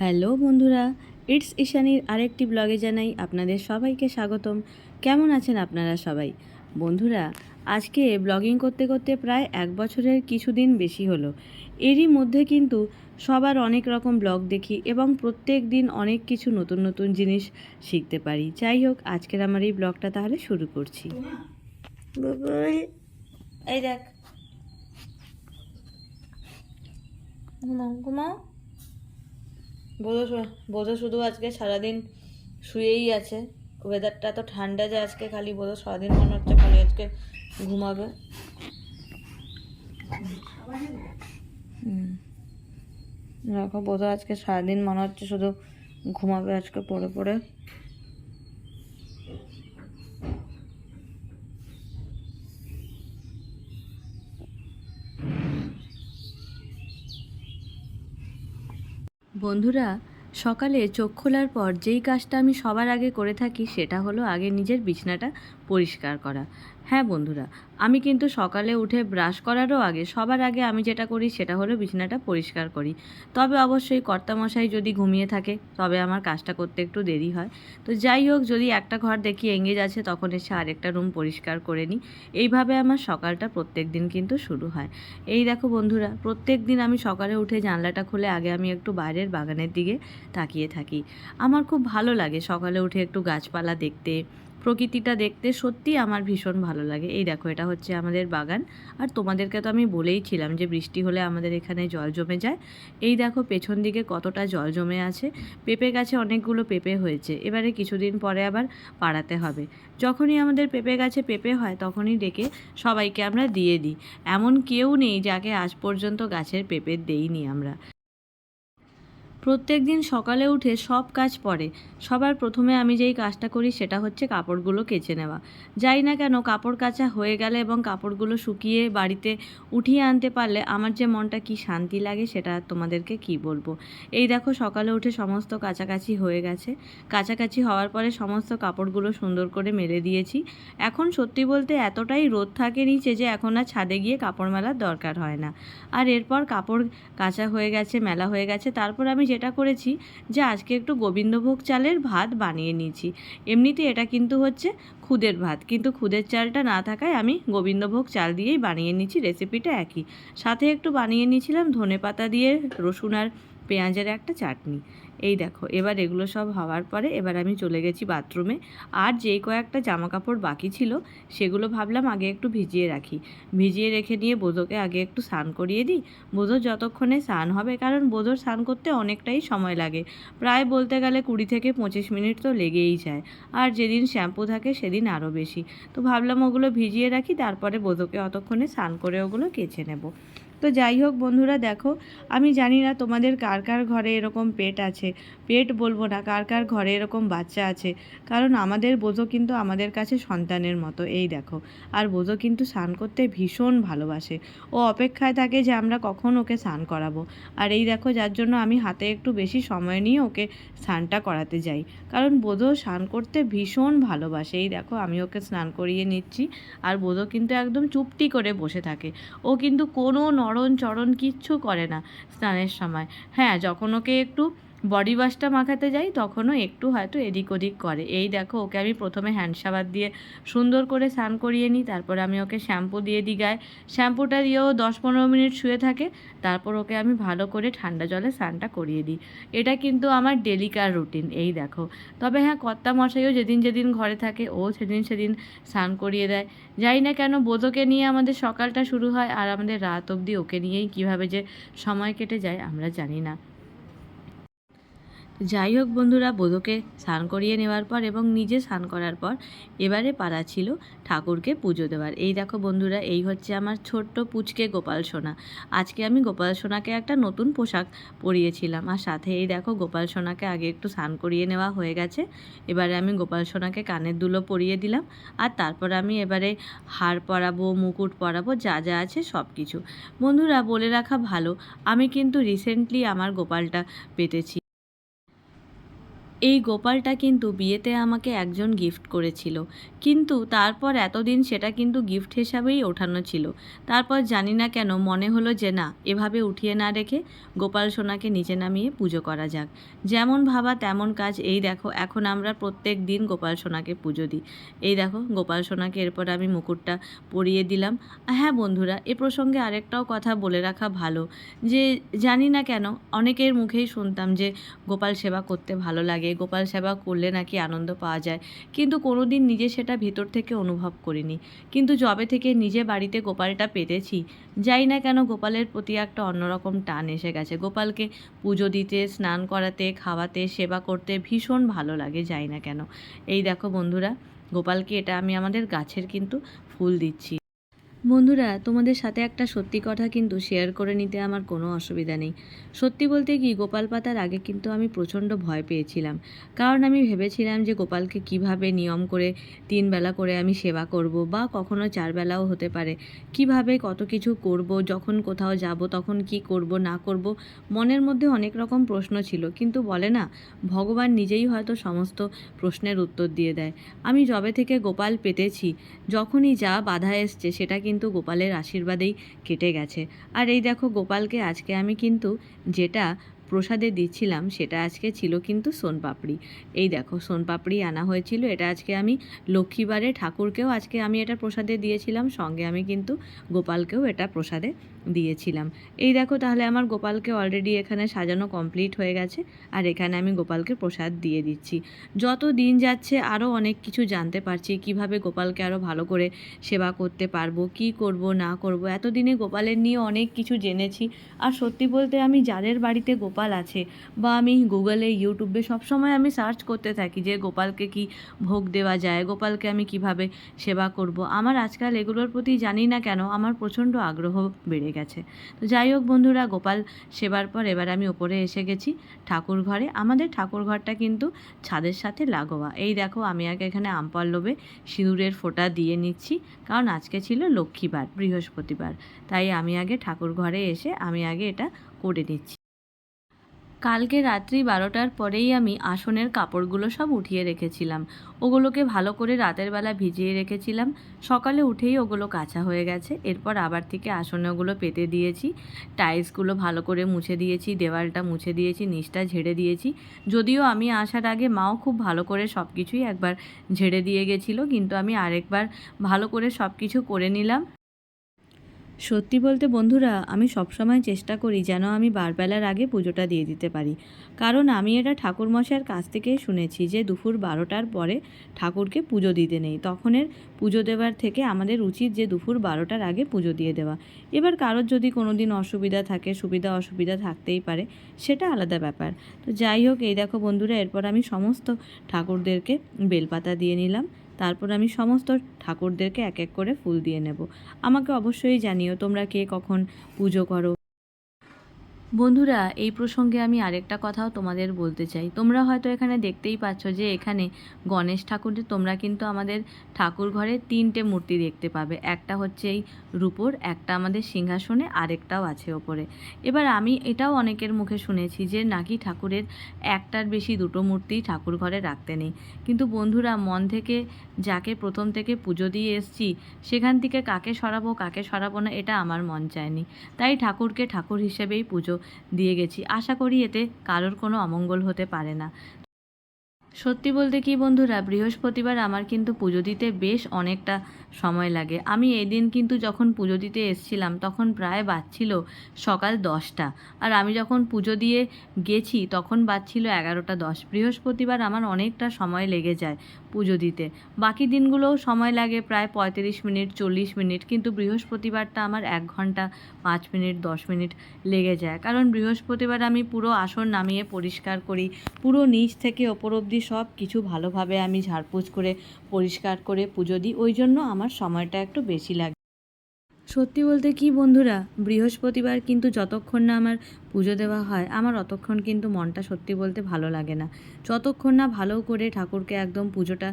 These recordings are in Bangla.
হ্যালো বন্ধুরা ইটস ঈশানীর আরেকটি ব্লগে জানাই আপনাদের সবাইকে স্বাগতম। কেমন আছেন আপনারা সবাই? বন্ধুরা, আজকে ব্লগিং করতে করতে প্রায় এক বছরের কিছুদিন বেশি হলো। এরই মধ্যে কিন্তু সবার অনেক রকম ব্লগ দেখি এবং প্রত্যেক দিন অনেক কিছু নতুন নতুন জিনিস শিখতে পারি। যাই হোক, আজকের আমার এই ব্লগটা তাহলে শুরু করছি। এই দেখ। বোধ বোঝো শুধু আজকে সারাদিন শুয়েই আছে। ওয়েদারটা তো ঠান্ডা যে আজকে খালি বোধ সারাদিন মনে হচ্ছে খালি আজকে ঘুমাবে। দেখো বোধ আজকে সারাদিন মনে হচ্ছে শুধু ঘুমাবে, আজকে পড়ে পড়ে। বন্ধুরা, সকালে চোখ খোলার পর যেই কাজটা আমি সবার আগে করে থাকি সেটা হলো আগে নিজের বিছনাটা পরিষ্কার করা। হ্যাঁ বন্ধুরা, আমি কিন্তু সকালে উঠে ব্রাশ করারও আগে, সবার আগে আমি যেটা করি সেটা হলো বিছানাটা পরিষ্কার করি। তবে অবশ্যই কর্তামশাই যদি ঘুমিয়ে থাকে, তবে আমার কাজটা করতে একটু দেরি হয়। তো যাই হোক, যদি একটা ঘর দেখি এঙ্গেজ আছে, তখন এসে আরেকটা রুম পরিষ্কার করে নিই। এইভাবে আমার সকালটা প্রত্যেক দিন কিন্তু শুরু হয়। এই দেখো বন্ধুরা, প্রত্যেক দিন আমি সকালে উঠে জানলাটা খুলে আগে আমি একটু বাইরের বাগানের দিকে তাকিয়ে থাকি। আমার খুব ভালো লাগে সকালে উঠে একটু গাছপালা দেখতে প্রকৃতিটা দেখতে সত্যি আমার ভীষণ ভালো লাগে। এই দেখো, এটা হচ্ছে আমাদের বাগান। আর তোমাদেরকে তো আমি বলেইছিলাম যে বৃষ্টি হলে আমাদের এখানে জল জমে যায়। এই দেখো, পেছন দিকে কতটা জল জমে আছে। পেঁপে গাছে অনেকগুলো পেঁপে হয়েছে। এবারে কিছুদিন পরে আবার পাড়াতে হবে। যখনই আমাদের পেঁপে গাছে পেঁপে হয়, তখনই ডেকে সবাইকে আমরা দিয়ে দিই। এমন কেউ নেই যাকে আজ পর্যন্ত গাছের পেঁপে দেইনি আমরা। প্রত্যেক দিন সকালে উঠে সব কাজ পড়ে। সবার প্রথমে আমি যেই কাজটা করি সেটা হচ্ছে কাপড়গুলো কেচে নেওয়া। যাই না কেন কাপড় কাচা হয়ে গেলে এবং কাপড়গুলো শুকিয়ে বাড়িতে উঠিয়ে আনতে পারলে আমার যে মনটা কি শান্তি লাগে সেটা তোমাদেরকে কি বলব? এই দেখো সকালে উঠে সমস্ত কাছাকাছি হয়ে গেছে। কাছাকাছি হওয়ার পরে সমস্ত কাপড়গুলো সুন্দর করে মেলে দিয়েছি। এখন সত্যি বলতে এতটাই রোদ থাকে নিচে যে এখন আর ছাদে গিয়ে কাপড় মেলার দরকার হয় না। আর এরপর কাপড় কাঁচা হয়ে গেছে, মেলা হয়ে গেছে, তারপর আমি যেটা করেছি যে আজকে একটু গোবিন্দভোগ চালের ভাত বানিয়ে নিয়েছি। এমনিতে এটা কিন্তু হচ্ছে খুদের ভাত। কিন্তু খুদের চালটা না থাকায় আমি গোবিন্দভোগ চাল দিয়েই বানিয়ে নিয়েছি রেসিপিটা একই। সাথে একটু বানিয়ে নিয়েছিলাম ধনে পাতা দিয়ে রসুন আর পেঁয়াজের একটা চাটনি। এই দেখো, এবার এগুলো সব হওয়ার পরে এবার আমি চলে গেছি বাথরুমে। আর যেই কয়েকটা জামা কাপড় বাকি ছিল, সেগুলো ভাবলাম আগে একটু ভিজিয়ে রাখি। ভিজিয়ে রেখে নিয়ে বোধোকে আগে একটু স্নান করিয়ে দিই। বোধো যতক্ষণে স্নান হবে, কারণ বোধোর স্নান করতে অনেকটাই সময় লাগে। প্রায় বলতে গেলে কুড়ি থেকে পঁচিশ মিনিট তো লেগেই যায়। আর যেদিন শ্যাম্পু থাকে, সেদিন আরও বেশি। তো ভাবলাম ওগুলো ভিজিয়ে রাখি, তারপরে বোধোকে অতক্ষণে স্নান করে ওগুলো কেচে নেব। তো যাই হোক বন্ধুরা দেখো, আমি জানি না তোমাদের কার কার ঘরে এরকম পেট আছে। পেট বলব না, কার কার ঘরে এরকম বাচ্চা আছে। কারণ আমাদের বোঝো কিন্তু আমাদের কাছে সন্তানের মতো, এই দেখো। আর বোঝো কিন্তু স্নান করতে ভীষণ ভালোবাসে। ও অপেক্ষায় থাকে যে আমরা কখন ওকে স্নান করাবো। আর এই দেখো, যার জন্য আমি হাতে একটু বেশি সময় নিয়ে ওকে স্নানটা করাতে যাই। কারণ বোধো স্নান করতে ভীষণ ভালোবাসে। এই দেখো, আমি ওকে স্নান করিয়ে নিচ্ছি। আর বোধো কিন্তু একদম চুপটি করে বসে থাকে। ও কিন্তু কোনো নরণ চরণ কিচ্ছু করে না স্নানের সময়। হ্যাঁ যখন ওকে একটু বডি ওয়াশটা মাখাতে যাই, তখনও একটু হয়তো এদিক ওদিক করে। এই দেখো, ওকে আমি প্রথমে হ্যান্ড দিয়ে সুন্দর করে স্নান করিয়ে নিই, তারপর আমি ওকে শ্যাম্পু দিয়ে দিই গায়ে। শ্যাম্পুটা দিয়েও দশ পনেরো মিনিট শুয়ে থাকে, তারপর ওকে আমি ভালো করে ঠান্ডা জলে স্নানটা করিয়ে দিই। এটা কিন্তু আমার ডেলিকার রুটিন এই দেখো। তবে হ্যাঁ কর্তা মশাইও যেদিন যেদিন ঘরে থাকে, ও সেদিন সেদিন স্নান করিয়ে দেয়। যাই না কেন, বোধকে নিয়ে আমাদের সকালটা শুরু হয়, আর আমাদের রাত অবধি ওকে নিয়েই কীভাবে যে সময় কেটে যায়, আমরা জানি না। যাই হোক বন্ধুরা, বোধকে স্নান করিয়ে নেওয়ার পর এবং নিজে স্নান করার পর এবারে পাড়া ছিল ঠাকুরকে পুজো দেওয়ার। এই দেখো বন্ধুরা, এই হচ্ছে আমার ছোট্ট পুচকে গোপাল সোনা। আজকে আমি গোপাল সোনাকে একটা নতুন পোশাক পরিয়েছিলাম। আর সাথে এই দেখো গোপাল সোনাকে আগে একটু স্নান করিয়ে নেওয়া হয়ে গেছে। এবারে আমি গোপাল সোনাকে কানের দুলো পরিয়ে দিলাম। আর তারপর আমি এবারে হার পরাবো, মুকুট পরাবো, যা যা আছে সব কিছু। বন্ধুরা, বলে রাখা ভালো। আমি কিন্তু রিসেন্টলি আমার গোপালটা পেতেছি। এই গোপালটা কিন্তু বিয়েতে আমাকে একজন গিফট করেছিল। কিন্তু তারপর এতদিন সেটা কিন্তু গিফট হিসাবেই ওঠানো ছিল। তারপর জানি না কেন মনে হলো যে না, এভাবে উঠিয়ে না রেখে গোপাল সোনাকে নিচে নামিয়ে পুজো করা যাক। যেমন ভাবা তেমন কাজ। এই দেখো, এখন আমরা প্রত্যেক দিন গোপাল সোনাকে পুজো দিই। এই দেখো, গোপাল সোনাকে এরপর আমি মুকুটটা পরিয়ে দিলাম। হ্যাঁ বন্ধুরা, এ প্রসঙ্গে আরেকটাও কথা বলে রাখা ভালো। যে জানি না কেন, অনেকের মুখেই শুনতাম যে গোপাল সেবা করতে ভালো লাগে। গোপাল সেবা করলে নাকি আনন্দ পাওয়া যায়। কিন্তু কোনো দিন নিজে সেটা ভেতর থেকে অনুভব করিনি। কিন্তু যবে থেকে নিজে বাড়িতে গোপালটা পেতেছি, যাই না কেন গোপালের প্রতি একটা অন্যরকম টান এসে গেছে। গোপালকে পুজো দিতে, স্নান করাতে, খাওয়াতে, সেবা করতে ভীষণ ভালো লাগে যাই না কেন। এই দেখো বন্ধুরা, গোপালকে এটা আমি আমাদের গাছের কিন্তু ফুল দিচ্ছি। বন্ধুরা, তোমাদের সাথে একটা সত্যি কথা কিন্তু শেয়ার করে নিতে আমার কোনো অসুবিধা নেই। সত্যি বলতে কি, গোপাল পাতার আগে কিন্তু আমি প্রচণ্ড ভয় পেয়েছিলাম। কারণ আমি ভেবেছিলাম যে গোপালকে কীভাবে নিয়ম করে তিন বেলা করে আমি সেবা করব বা কখনো চার বেলাও হতে পারে। কীভাবে কত কিছু করব, যখন কোথাও যাব, তখন কি করব, না করব, মনের মধ্যে অনেক রকম প্রশ্ন ছিল। কিন্তু বলে না, ভগবান নিজেই হয়তো সমস্ত প্রশ্নের উত্তর দিয়ে দেয়। আমি যবে থেকে গোপাল পেতেছি, যখনই যা বাধা এসছে সেটা গোপালের আশীর্বাদেই কেটে গেছে। আর এই দেখো গোপালকে আজকে আমি কিন্তু যেটা প্রসাদে দিচ্ছিলাম, সেটা আজকে ছিল কিন্তু সোনপাপড়ি। এই দেখো, সোনপাপড়ি আনা হয়েছিল, এটা আজকে আমি লক্ষ্মীবারে ঠাকুরকেও আজকে আমি এটা প্রসাদে দিয়েছিলাম, সঙ্গে আমি কিন্তু গোপালকেও এটা প্রসাদে দিয়েছিলাম। এই দেখো, তাহলে আমার গোপালকে অলরেডি এখানে সাজানো কমপ্লিট হয়ে গেছে, আর এখানে আমি গোপালকে প্রসাদ দিয়ে দিচ্ছি। যত দিন যাচ্ছে আরও অনেক কিছু জানতে পারছি, কীভাবে গোপালকে আরও ভালো করে সেবা করতে পারব, কি করব, না করব। এতদিনে গোপালের নিয়ে অনেক কিছু জেনেছি, আর সত্যি বলতে আমি যাদের বাড়িতে গোপাল আছে বা আমি গুগলে, ইউটিউবে সবসময় আমি সার্চ করতে থাকি যে গোপালকে কি ভোগ দেওয়া যায়, গোপালকে আমি কীভাবে সেবা করব। আমার আজকাল এগুলোর প্রতি জানি না কেন, আমার প্রচণ্ড আগ্রহ বেড়ে গেছে। তো যাই হোক বন্ধুরা, গোপাল সেবার পর এবার আমি ওপরে এসে গেছি ঠাকুর ঘরে। আমাদের ঠাকুর ঘরটা কিন্তু ছাদের সাথে লাগোয়া। এই দেখো, আমি আগে এখানে আমপল্লবে সিঁদুরের ফোঁটা দিয়ে নিচ্ছি, কারণ আজকে ছিল লক্ষ্মীবার, বৃহস্পতিবার। তাই আমি আগে ঠাকুর ঘরে এসে আমি আগে এটা করে নিচ্ছি। কালকে রাত্রি বারোটার পরেই আমি আসনের কাপড়গুলো সব উঠিয়ে রেখেছিলাম। ওগুলোকে ভালো করে রাতের বেলা ভিজিয়ে রেখেছিলাম। সকালে উঠেই ওগুলো কাঁচা হয়ে গেছে। এরপর আবার থেকে আসনে ওগুলো পেতে দিয়েছি। টাইলসগুলো ভালো করে মুছে দিয়েছি, দেওয়ালটা মুছে দিয়েছি, নিচটা ঝেড়ে দিয়েছি। যদিও আমি আসার আগে মাও খুব ভালো করে সব কিছুই একবার ঝেড়ে দিয়ে গেছিল, কিন্তু আমি আরেকবার ভালো করে সব কিছু করে নিলাম। সত্যি বলতে বন্ধুরা, আমি সবসময় চেষ্টা করি যেন আমি বারবেলার আগে পুজোটা দিয়ে দিতে পারি। কারণ আমি এটা ঠাকুরমশাইয়ের কাছ থেকেই শুনেছি যে দুপুর বারোটার পরে ঠাকুরকে পুজো দিতে নেই। তখনের পুজো দেওয়ার থেকে আমাদের উচিত যে দুপুর বারোটার আগে পুজো দিয়ে দেওয়া। এবার কারোর যদি কোনো দিন অসুবিধা থাকে, সুবিধা অসুবিধা থাকতেই পারে, সেটা আলাদা ব্যাপার। তো যাই হোক, এই দেখো বন্ধুরা, এরপর আমি সমস্ত ঠাকুরদেরকে বেলপাতা দিয়ে নিলাম। তারপর আমি সমস্ত ঠাকুরদেরকে এক এক করে ফুল দিয়ে নেব। আমাকে অবশ্যই জানিও তোমরা কে কখন পুজো করো। বন্ধুরা, এই প্রসঙ্গে আমি আরেকটা কথাও তোমাদের বলতে চাই। তোমরা হয়তো এখানে দেখতেই পাচ্ছ যে এখানে গণেশ ঠাকুরের তোমরা কিন্তু আমাদের ঠাকুর ঘরে তিনটে মূর্তি দেখতে পাবে। একটা হচ্ছে এই রূপোর, একটা আমাদের সিংহাসনে, আরেকটাও আছে ওপরে। এবার আমি এটাও অনেকের মুখে শুনেছি যে নাকি ঠাকুরের একটার বেশি দুটো মূর্তি ঠাকুর ঘরে রাখতে নেই। কিন্তু বন্ধুরা, মন থেকে যাকে প্রথম থেকে পুজো দিয়ে এসছি, সেখান থেকে কাকে সরাবো কাকে সরাবো না, এটা আমার মন চায়নি। তাই ঠাকুরকে ঠাকুর হিসেবেই পুজো দিয়ে গেছি। আশা করি এতে কারোর কোনো অমঙ্গল হতে পারে না। সত্যি বলতে কি বন্ধুরা, বৃহস্পতিবার আমার কিন্তু পুজো দিতে বেশ অনেকটা সময় লাগে। আমি এদিন কিন্তু যখন পুজো দিতে এসছিলাম, তখন প্রায় বাজছিল সকাল দশটা। আর আমি যখন পুজো দিয়ে গেছি, তখন বাজছিল এগারোটা দশ। বৃহস্পতিবার আমার অনেকটা সময় লেগে যায় পুজো দিতে। বাকি দিনগুলোও সময় লাগে প্রায় পঁয়ত্রিশ মিনিট, চল্লিশ মিনিট। কিন্তু বৃহস্পতিবারটা আমার এক ঘণ্টা, পাঁচ মিনিট, দশ মিনিট লেগে যায়। কারণ বৃহস্পতিবার আমি পুরো আসন নামিয়ে পরিষ্কার করি। পুরো নিচ থেকে ওপর অবধি সব কিছু ভালোভাবে আমি ঝাড়পোছ করে পরিষ্কার করে পুজো দিই, ওই জন্য আমার সময়টা একটু বেশি লাগে। সত্যি বলতে কি বন্ধুরা, বৃহস্পতিবার কিন্তু যতক্ষণ না আমার পুজো দেওয়া হয়, আমার অতক্ষণ কিন্তু মনটা সত্যি বলতে ভালো লাগে না। যতক্ষণ না ভালো করে ঠাকুরকে একদম পুজোটা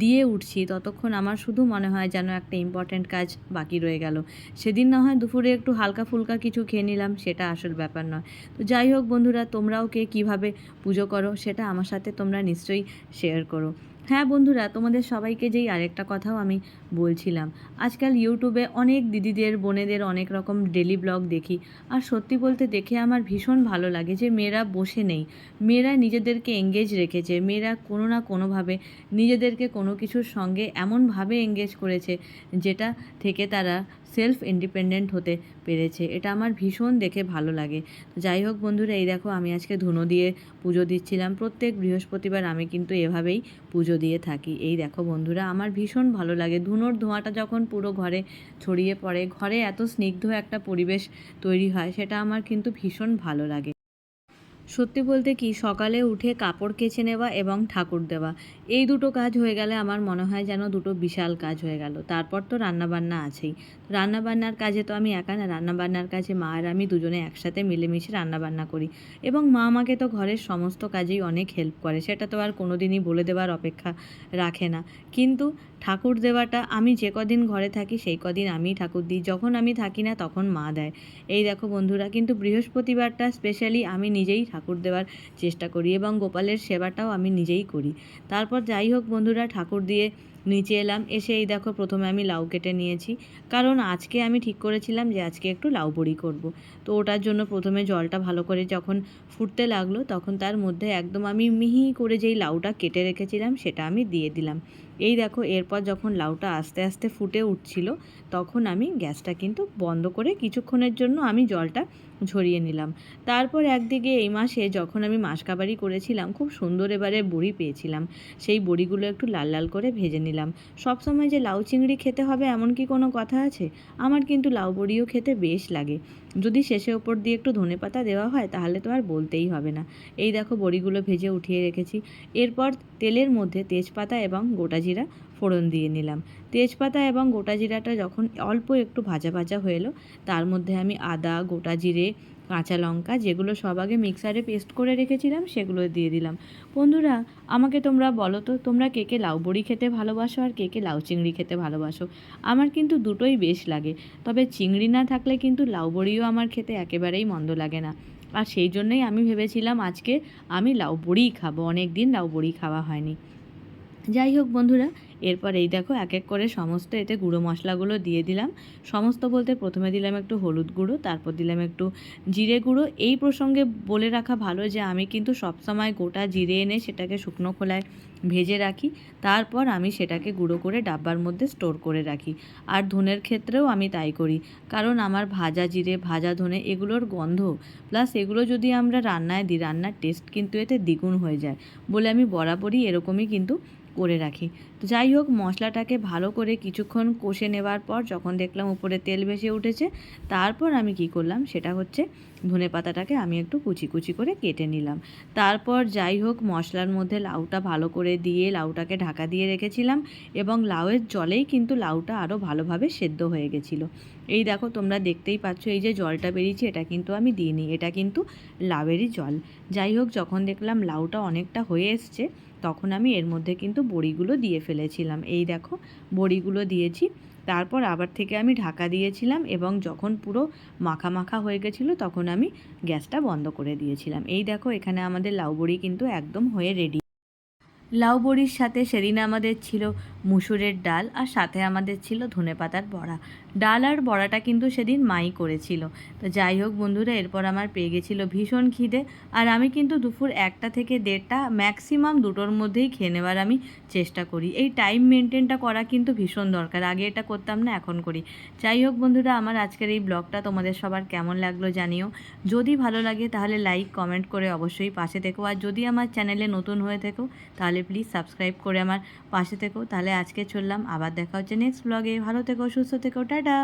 দিয়ে উঠছি, ততক্ষণ আমার শুধু মনে হয় যেন একটা ইম্পর্ট্যান্ট কাজ বাকি রয়ে গেল। সেদিন না হয় দুপুরে একটু হালকা ফুলকা কিছু খেয়ে নিলাম, সেটা আসল ব্যাপার নয়। তো যাই হোক বন্ধুরা, তোমরাও কে কীভাবে পুজো করো, সেটা আমার সাথে তোমরা নিশ্চয়ই শেয়ার করো। হ্যাঁ বন্ধুরা, তোমাদের সবাইকে যেই আরেকটা কথাও আমি বলছিলাম, আজকাল ইউটিউবে অনেক দিদিদের, বোনেদের অনেক রকম ডেলি ব্লগ দেখি, আর সত্যি বলতে দেখে আমার ভীষণ ভালো লাগে যে মেয়েরা বসে নেই, মেয়েরা নিজেদেরকে এঙ্গেজ রেখেছে, মেয়েরা কোনো না কোনোভাবে নিজেদেরকে কোনো কিছুর সঙ্গে এমনভাবে এঙ্গেজ করেছে, যেটা থেকে তারা সেলফ ইন্ডিপেন্ডেন্ট হতে পেরেছে। এটা আমার ভীষণ দেখে ভালো লাগে। যাই হোক বন্ধুরা, এই দেখো আমি আজকে ধুনো দিয়ে পুজো দিচ্ছিলাম। প্রত্যেক বৃহস্পতিবার আমি কিন্তু এভাবেই পুজো দিয়ে থাকি। এই দেখো বন্ধুরা, আমার ভীষণ ভালো লাগে। ধুনোর ধোঁয়াটা যখন পুরো ঘরে ছড়িয়ে পড়ে, ঘরে এত স্নিগ্ধ একটা পরিবেশ তৈরি হয়, সেটা আমার কিন্তু ভীষণ ভালো লাগে। সত্যি বলতে কি, সকালে উঠে কাপড় কেচে নেওয়া এবং ঠাকুর দেওয়া, এই দুটো কাজ হয়ে গেলে আমার মনে হয় যেন দুটো বিশাল কাজ হয়ে গেল। তারপর তো রান্নাবান্না আছেই। রান্নাবান্নার কাজে তো আমি একা না, রান্নাবান্নার কাজে মা আর আমি দুজনে একসাথে মিলেমিশে রান্নাবান্না করি এবং মা আমাকে তো ঘরের সমস্ত কাজেই অনেক হেল্প করে, সেটা তো আর কোনো দিনই বলে দেওয়ার অপেক্ষা রাখে না। কিন্তু ঠাকুর দেওয়াটা আমি যে কদিন ঘরে থাকি, সেই কদিন আমি ঠাকুর দিই, যখন আমি থাকি না তখন মা দেয়। এই দেখো বন্ধুরা, কিন্তু বৃহস্পতিবারটা স্পেশালি আমি নিজেই ঠাকুর দেওয়ার চেষ্টা করি এবং গোপালের সেবাটাও আমি নিজেই করি। তারপর যাই হোক বন্ধুরা, ঠাকুর দিয়ে নিচে এলাম। এসে এই দেখো প্রথমে আমি লাউ কেটে নিয়েছি। কারণ আজকে আমি ঠিক করেছিলাম যে আজকে একটু লাউ বড়ি করব। তো ওটার জন্য প্রথমে জলটা ভালো করে যখন ফুটতে লাগল তখন তার মধ্যে একদম আমি মিহি করে যেই লাউটা কেটে রেখেছিলাম সেটা আমি দিয়ে দিলাম। এই দেখো এরপর যখন লাউটা আস্তে আস্তে ফুটে উঠছিল তখন আমি গ্যাসটা কিন্তু বন্ধ করে কিছুক্ষণের জন্য আমি জলটা ঝরিয়ে নিলাম। তারপর একদিকে এই মাসে যখন আমি মাসকাবারি করেছিলাম, খুব সুন্দর এবারে বড়ি পেয়েছিলাম। সেই বড়িগুলো একটু লাল লাল করে ভেজে নিলাম। সবসময় যে লাউ চিংড়ি খেতে হবে এমন কি কোনো কথা আছে? আমার কিন্তু লাউ বড়িও খেতে বেশ লাগে। যদি শেষে ওপর দিয়ে একটু ধনে পাতা দেওয়া হয়, তাহলে তো আর বলতেই হবে না। এই দেখো বড়িগুলো ভেজে উঠিয়ে রেখেছি। এরপর তেলের মধ্যে তেজপাতা এবং গোটা জিরা ফোড়ন দিয়ে নিলাম। তেজপাতা এবং গোটা জিরাটা যখন অল্প একটু ভাজা ভাজা হয়ে এলো, তার মধ্যে আমি আদা, গোটা জিরে, কাঁচা লঙ্কা যেগুলো সব আগে মিক্সারে পেস্ট করে রেখেছিলাম সেগুলো দিয়ে দিলাম। বন্ধুরা, আমাকে তোমরা বলো তো, তোমরা কে কে লাউ বড়ি খেতে ভালোবাসো আর কে কে লাউ চিংড়ি খেতে ভালোবাসো? আমার কিন্তু দুটোই বেশ লাগে, তবে চিংড়ি না থাকলে কিন্তু লাউ বড়িও আমার খেতে একেবারেই মন্দ লাগে না। আর সেই জন্যই আমি ভেবেছিলাম আজকে আমি লাউ বড়িই খাব অনেক দিন লাউ বড়ি খাওয়া হয়নি। যাই হোক বন্ধুরা এরপর এই দেখো এক এক করে সমস্ত এতে গুঁড়ো মশলাগুলো দিয়ে দিলাম। সমস্ত বলতে প্রথমে দিলাম একটু হলুদ গুঁড়ো, তারপর দিলাম একটু জিরে গুঁড়ো। এই প্রসঙ্গে বলে রাখা ভালো যে আমি কিন্তু সবসময় গোটা জিরে এনে সেটাকে শুকনো খোলায় ভেজে রাখি। তারপর আমি সেটাকে গুঁড়ো করে ডাব্বার মধ্যে স্টোর করে রাখি। আর ধনের ক্ষেত্রেও আমি তাই করি। কারণ আমার ভাজা জিরে, ভাজা ধনে এগুলোর গন্ধ, প্লাস এগুলো যদি আমরা রান্নায় দিই, রান্নার টেস্ট কিন্তু এতে দ্বিগুণ হয়ে যায়। বলে আমি বরাবরই এরকমই কিন্তু করে রাখি। তো যাই হোক, মশলাটাকে ভালো করে কিছুক্ষণ কষে নেবার পর যখন দেখলাম উপরে তেল ভেসে উঠেছে, তারপর আমি কি করলাম, সেটা হচ্ছে ধনে পাতাটাকে আমি একটু কুচি কুচি করে কেটে নিলাম। তারপর যাই হোক, মশলার মধ্যে লাউটা ভালো করে দিয়ে লাউটাকে ঢাকা দিয়ে রেখেছিলাম এবং লাউয়ের জলেই কিন্তু লাউটা আরও ভালোভাবে সেদ্ধ হয়ে গেছিল। এই দেখো, তোমরা দেখতেই পাচ্ছ, এই যে জলটা বেরিয়েছে, এটা কিন্তু আমি দিইনি, এটা কিন্তু লাউয়েরই জল। যাই হোক, যখন দেখলাম লাউটা অনেকটা হয়ে এসছে তখন আমি এর মধ্যে কিন্তু বড়িগুলো দিয়ে ফেলেছিলাম। এই দেখো, বড়িগুলো দিয়েছি। তারপর আবার থেকে আমি ঢাকা দিয়েছিলাম এবং যখন পুরো মাখা মাখা হয়ে গেছিল তখন আমি গ্যাসটা বন্ধ করে দিয়েছিলাম। এই দেখো, এখানে আমাদের লাউ বড়ি কিন্তু একদম হয়ে রেডি লাউ বড়ির সাথে সেদিন আমাদের ছিল মুসুরের ডাল আর সাথে আমাদের ছিল ধনেপাতার বড়া। ডাল আর বড়াটা কিন্তু সেদিন মাই করেছিল। তো যাই হোক বন্ধুরা, এরপর আমার পেয়ে গেছিল ভীষণ খিদে আর আমি কিন্তু দুপুর একটা থেকে দেড়টা ম্যাক্সিমাম দুটোর মধ্যেই খেয়ে নেওয়ার আমি চেষ্টা করি। এই টাইম মেনটেনটা করা কিন্তু ভীষণ দরকার, আগে এটা করতাম না, এখন করি। যাই হোক বন্ধুরা, আমার আজকের এই ব্লগটা তোমাদের সবার কেমন লাগল জানিও। যদি ভালো লাগে তাহলে লাইক, কমেন্ট করে অবশ্যই পাশে থেকো। আর যদি আমার চ্যানেলে নতুন হয়ে থেকো তাহলে প্লিজ সাবস্ক্রাইব করে আমার পাশে থেকো। তাহলে আজকে চললাম, আবার দেখা হচ্ছে নেক্সট ব্লগে ভালো থেকো, সুস্থ থেকো, টাটা!